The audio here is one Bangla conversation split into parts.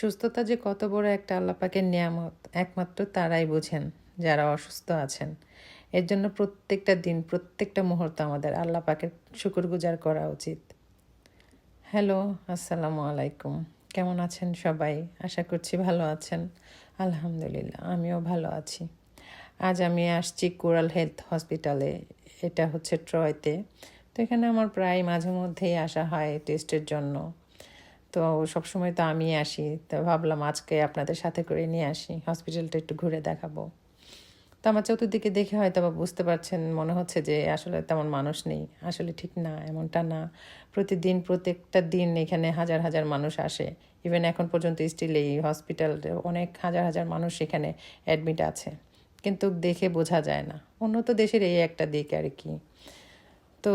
সুস্থতা যে কত বড় একটা আল্লাপাকের নিয়ামত, একমাত্র তারাই বোঝেন যারা অসুস্থ আছেন। এর জন্য প্রত্যেকটা দিন, প্রত্যেকটা মুহূর্ত আমাদের আল্লাহ পাকের শুকরগুজার করা উচিত। হ্যালো, আসসালামু আলাইকুম। কেমন আছেন সবাই? আশা করছি ভালো আছেন। আলহামদুলিল্লাহ, আমিও ভালো আছি। আজ আমি আসছি কোরাল হেলথ হসপিটালে, এটা হচ্ছে ট্রয়তে। তো এখানে আমার প্রায় মাঝে মধ্যেই আসা হয় টেস্টের জন্য। তো সবসময় তো আমি আসি। তো ভাবলাম আজকে আপনাদের সাথে করে নিয়ে আসি। হসপিটালটা একটু ঘুরে দেখাবো। তো আমার চতুর্দিকে দেখে হয়তো বা বুঝতে পারছেন, মনে হচ্ছে যে আসলে তেমন মানুষ নেই। আসলে ঠিক না, এমনটা না। প্রতিদিন, প্রত্যেকটা দিন এখানে হাজার হাজার মানুষ আসে। ইভেন এখন পর্যন্ত স্টিল এই হসপিটাল অনেক হাজার হাজার মানুষ এখানে অ্যাডমিট আছে। কিন্তু দেখে বোঝা যায় না। উন্নত দেশের এই একটা দিক আর কি। তো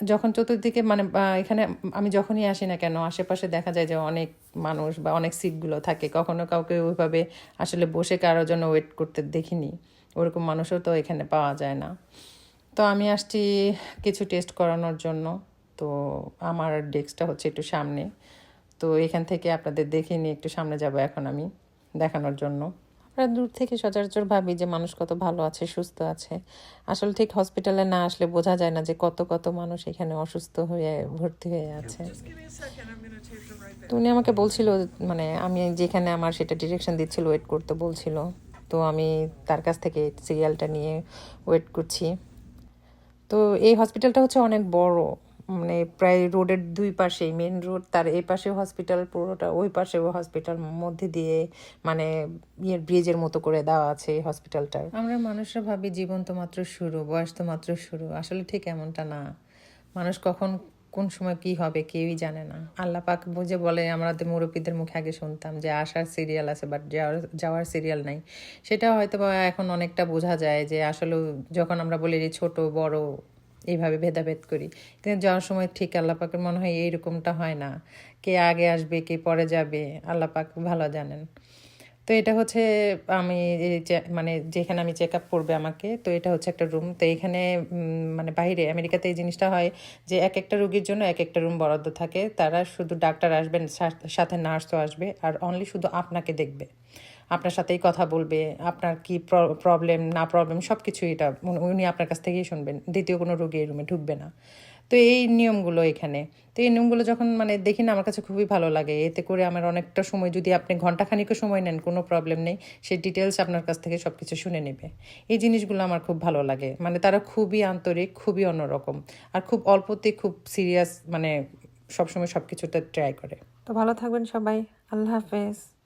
যখন চতুর্দিকে মানে এখানে আমি যখনই আসি না কেন, আশেপাশে দেখা যায় যে অনেক মানুষ বা অনেক সিটগুলো থাকে। কখনো কাউকে ওইভাবে আসলে বসে কারোর জন্য ওয়েট করতে দেখিনি। ওরকম মানুষও তো এখানে পাওয়া যায় না। তো আমি আসছি কিছু টেস্ট করানোর জন্য। তো আমার ডেস্কটা হচ্ছে একটু সামনে। তো এখান থেকে আপনাদের দেখে নিয়ে একটু সামনে যাব এখন আমি দেখানোর জন্য। আমরা দূর থেকে সচরাচর ভাবি যে মানুষ কত ভালো আছে সুস্থ আছে। আসলে ঠিক হসপিটালে না আসলে বোঝা যায় না যে কত কত মানুষ এখানে অসুস্থ হয়ে ভর্তি হয়ে আছে। তো উনি আমাকে বলছিল মানে আমি যেখানে আমার সেটা ডিরেকশন দিচ্ছিল ওয়েট করতে বলছিল। তো আমি তার কাছ থেকে সিরিয়ালটা নিয়ে ওয়েট করছি। তো এই হসপিটালটা হচ্ছে অনেক বড়। মানে প্রায় রোডের দুই পাশেই মেন রোড তার এই পাশে হসপিটাল পুরোটা ওই পাশেও হসপিটাল মধ্যে দিয়ে মানে ইয়ের ব্রিজের মতো করে দেওয়া আছে এই হসপিটালটার আমরা মানুষরা ভাবি জীবন তো মাত্র শুরু, বয়স তো মাত্র শুরু, আসলে ঠিক এমনটা না। মানুষ কখন কোন সময় কি হবে কেউই জানে না। আল্লাহ পাক বুঝে বলে আমাদের মুরব্বীদের মুখে আগে শুনতাম যে আসার সিরিয়াল আছে বাট যাওয়ার যাওয়ার সিরিয়াল নাই। সেটা হয়তো বা এখন অনেকটা বোঝা যায় যে আসলে যখন আমরা বলি যে ছোট, বড় এইভাবে ভেদাভেদ করি। কিন্তু যাওয়ার সময় ঠিক আল্লাহ পাকের মনে হয় এইরকমটা হয় না। কে আগে আসবে, কে পরে যাবে, আল্লাহ পাক ভালো জানেন। তো এটা হচ্ছে আমি মানে যেখানে আমি চেক আপ করবে আমাকে, তো এটা হচ্ছে একটা রুম তো এখানে মানে বাইরে আমেরিকাতে এই জিনিসটা হয় যে এক একটা রুগীর জন্য এক একটা রুম বরাদ্দ থাকে। তারা শুধু ডাক্তার আসবেন, সাথে নার্সও আসবে, আর অনলি শুধু আপনাকে দেখবে। আপনার সাথেই কথা বলবে, আপনার কি প্রবলেম না প্রবলেম সব কিছু এটা উনি- আপনার কাছ থেকেই শুনবেন। দ্বিতীয় কোনো রোগী এই রুমে ঢুকবে না। তো এই নিয়মগুলো এখানে। তো এই নিয়মগুলো যখন মানে দেখি না, আমার কাছে খুবই ভালো লাগে। এতে করে আমার অনেকটা সময় যদি আপনি ঘন্টাখানিকও সময় নেন, কোনো প্রবলেম নেই সেই ডিটেলস আপনার কাছ থেকে সব কিছু শুনে নেবে। এই জিনিসগুলো আমার খুব ভালো লাগে। মানে তারা খুবই আন্তরিক, খুবই অন্যরকম। আর খুব অল্পতে খুব সিরিয়াস মানে সবসময় সব কিছুতে ট্রাই করে। তো ভালো থাকবেন সবাই। আল্লাহ হাফেজ।